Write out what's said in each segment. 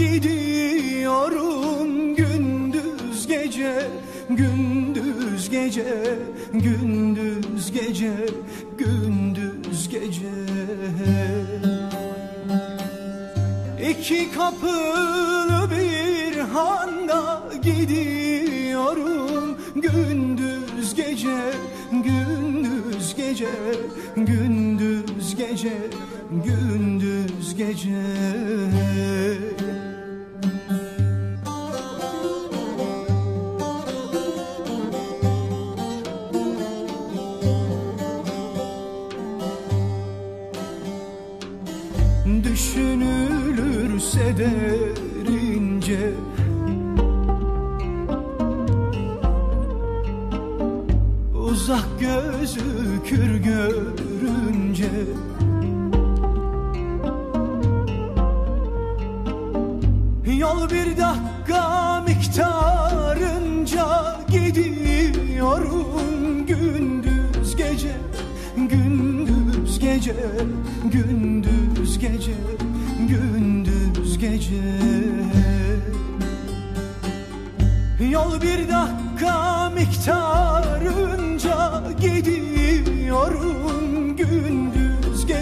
gidiyorum gündüz gece gündüz gece gündüz gece gündüz gece. İki kapılı bir handa gidiyorum gündüz gece gündüz gece gündüz gece gündüz gece Uzak gözükür görünce Yol bir dakika miktarınca gidiyorum gündüz gece gündüz gece gündüz gece gündüz gece. Yol bir dakika miktarınca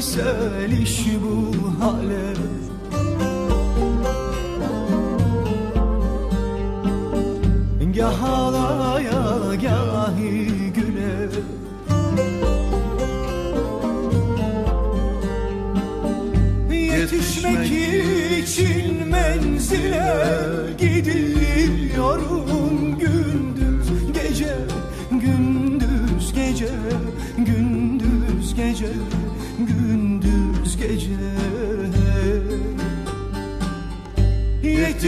İş bu hale. Gah ağlaya gahi güle Yetişmek için menzile gidiyorum gündüz gece gündüz gece gündüz gece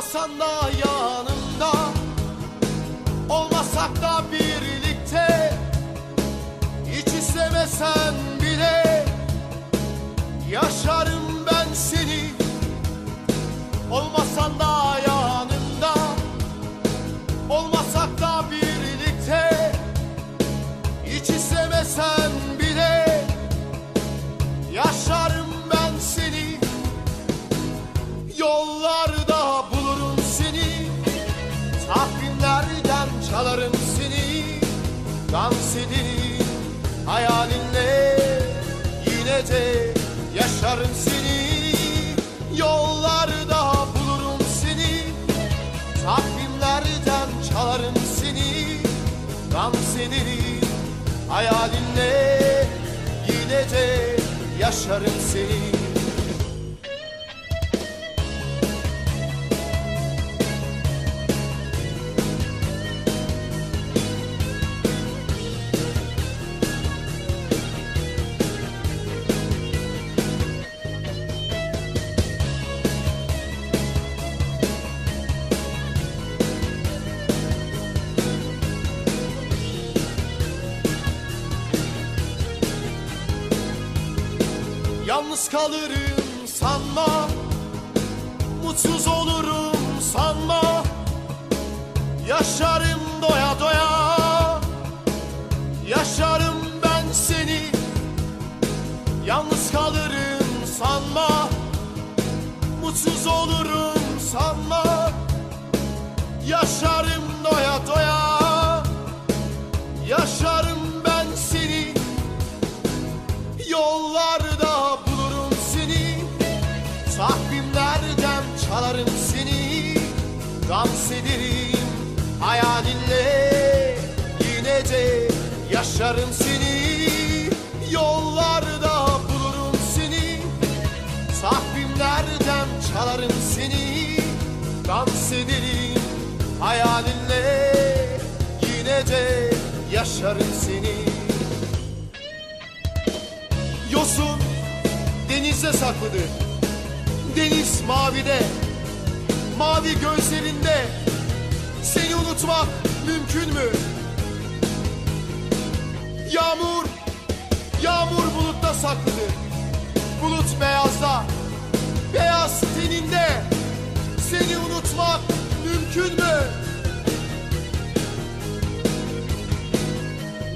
Olmasan da yanımda Olmasak da birlikte Hiç istemesen bile Yaşarım ben seni. Olmasan da yanımda Dans ederim hayalinle Yine yaşarım seni kalırım sanma. Mutsuz olurum sanma. Yaşarım doya doya. Yaşarım ben seni. Yalnız kalırım sanma. Mutsuz olurum sanma. Yaşarım Dans ederim hayalinle Yine de yaşarım seni. Yollarda bulurum seni Takvimlerden çalarım seni. Dans ederim hayalinle Yine de yaşarım seni. Yosun denizde saklıdır. Deniz mavide, mavi gözlerinde. Seni unutmak mümkün mü? Yağmur, yağmur bulutta saklıdır. Bulut beyazda, beyaz teninde. Seni unutmak mümkün mü?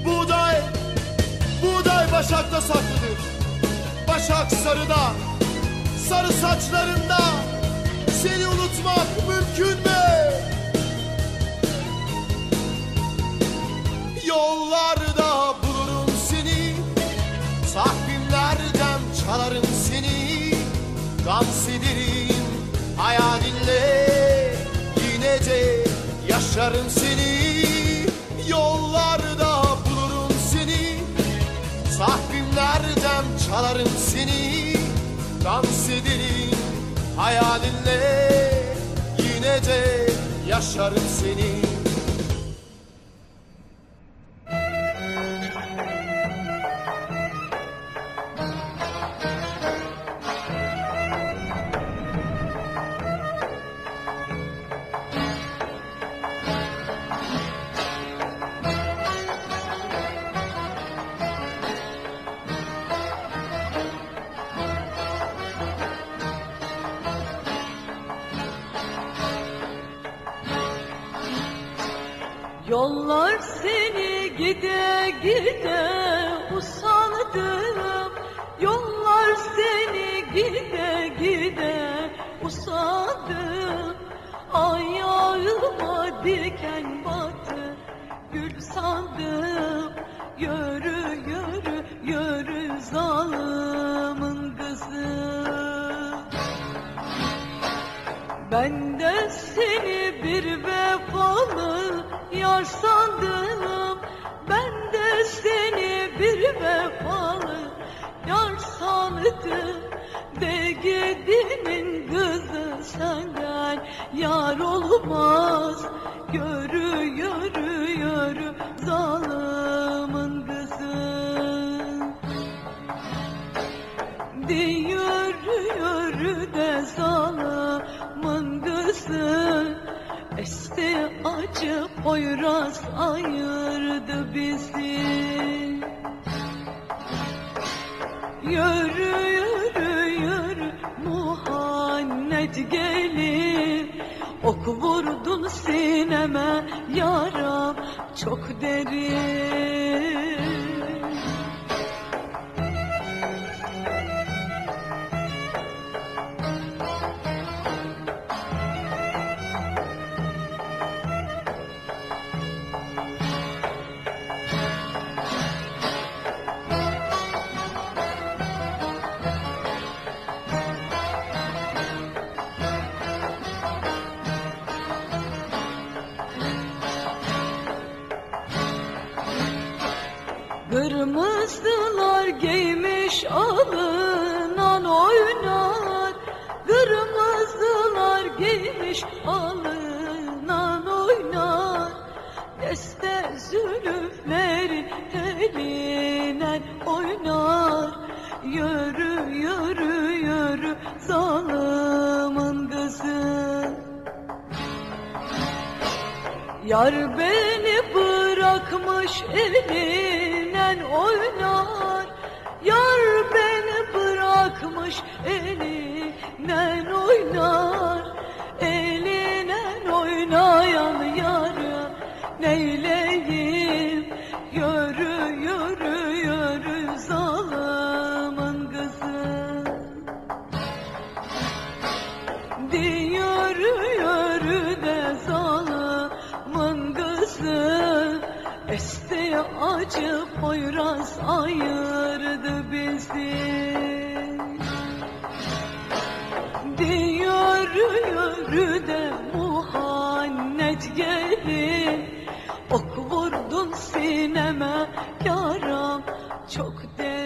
Buğday, Buğday başakta saklıdır. Başak sarıda, sarı saçlarında. Seni unutmak mümkün mü? Yollarda bulurum seni, takvimlerden çalarım seni. Dans ederim hayalinle, yine de yaşarım seni. Yollarda bulurum seni, Takvimlerden çalarım seni Dans ederim hayalinle Yine de yaşarım seni Yollar seni gide gide usandım. Yollar seni gide gide usandım. Ayağıma diken battı gül sandım. Yürü yürü yürü zalimin kızı. Ben de seni bir vefalı yar sandım Ben de seni bir vefalı yar sandım. De gidimin kızı senden yar olmaz. Yürü yürü yürü zalimin kızı. De yürü yürü de zalımın kızı Kesti acı Poyraz ayırdı bizi. Yürü yürü yürü Muhannet gelir. Ok vurdun sineme yaram çok derin. Giymiş alınan oynar Kırmızılar giymiş alınan oynar. Deste zülüfleri teline oynar Yürü yürü yürü zalimin kızı. Yar beni bırakmış elinden oynar bırakmış elinden oynar Elinden oynayan yarı neyleyim? Yürü yürü yürü zalimin kızı. Yürü yürü de zalimin kızı. Esti acı poyraz ayırdı gelin Ok vurdun sineme. Yaram çok derin